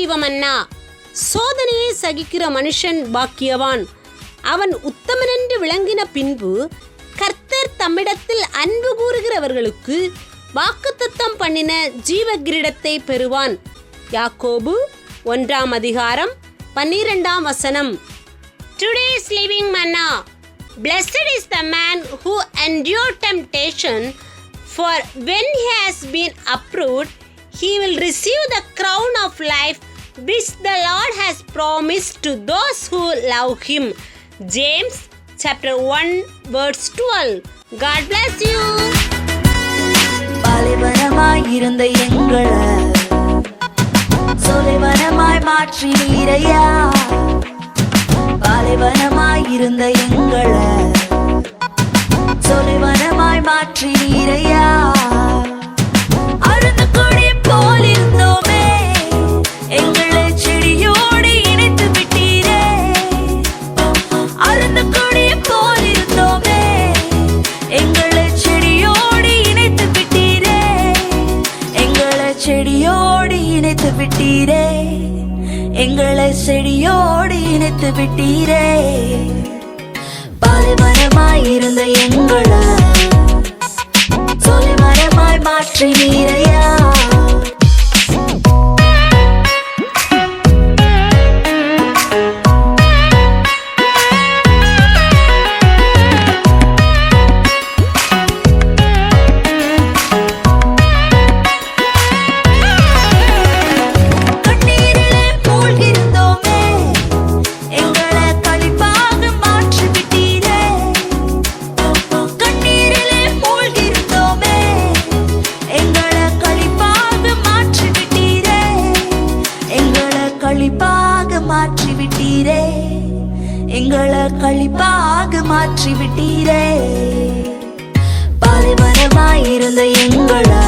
ஜீவமன்னா? சோதனையை சகிக்கிற மனுஷன் பாக்கியவான். அவன் உத்தமனென்று விளங்கின பின்பு கர்த்தர் தம்மிடத்தில் அன்பு கூறுகிறவர்களுக்கு வாக்குத்தத்தம் பண்ணின ஜீவகிரீடத்தை பெறுவான். யாக்கோபு ஒன்றாம் அதிகாரம் பன்னிரெண்டாம் வசனம். Today's living manna Blessed is the man who endured temptation, for when he has been approved, he will receive the crown of life which the Lord has promised to those who love him. James chapter 1 verse 12. God bless you. பாலைவனமாய் இருந்த எங்களை சொலைவனமாய் மாற்றி நீரையா பாலைவனமாய் இருந்த எங்களை சொலைவனமாய் மாற்றி நீரையா செடியோடு இணைத்து விட்டீரே. எங்களை செடியோடு இணைத்து விட்டீரே. பாலைமரமாய் இருந்த எங்களை சொலைமரமாய் மாற்றினீரையா கழிப்பாக மாற்றி விட்டீரே எங்களை கழிப்பாக மாற்றி விட்டீரே பாலைவனமாய் இருந்த எங்களை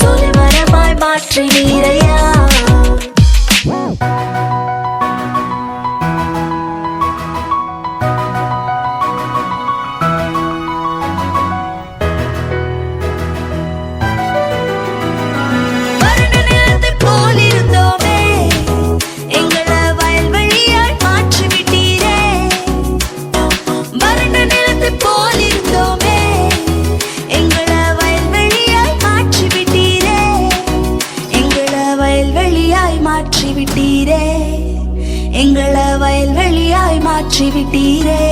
சொலைவனமாய் மாற்றி எங்களை வயல்வெளியாய் மாற்றி விட்டீரே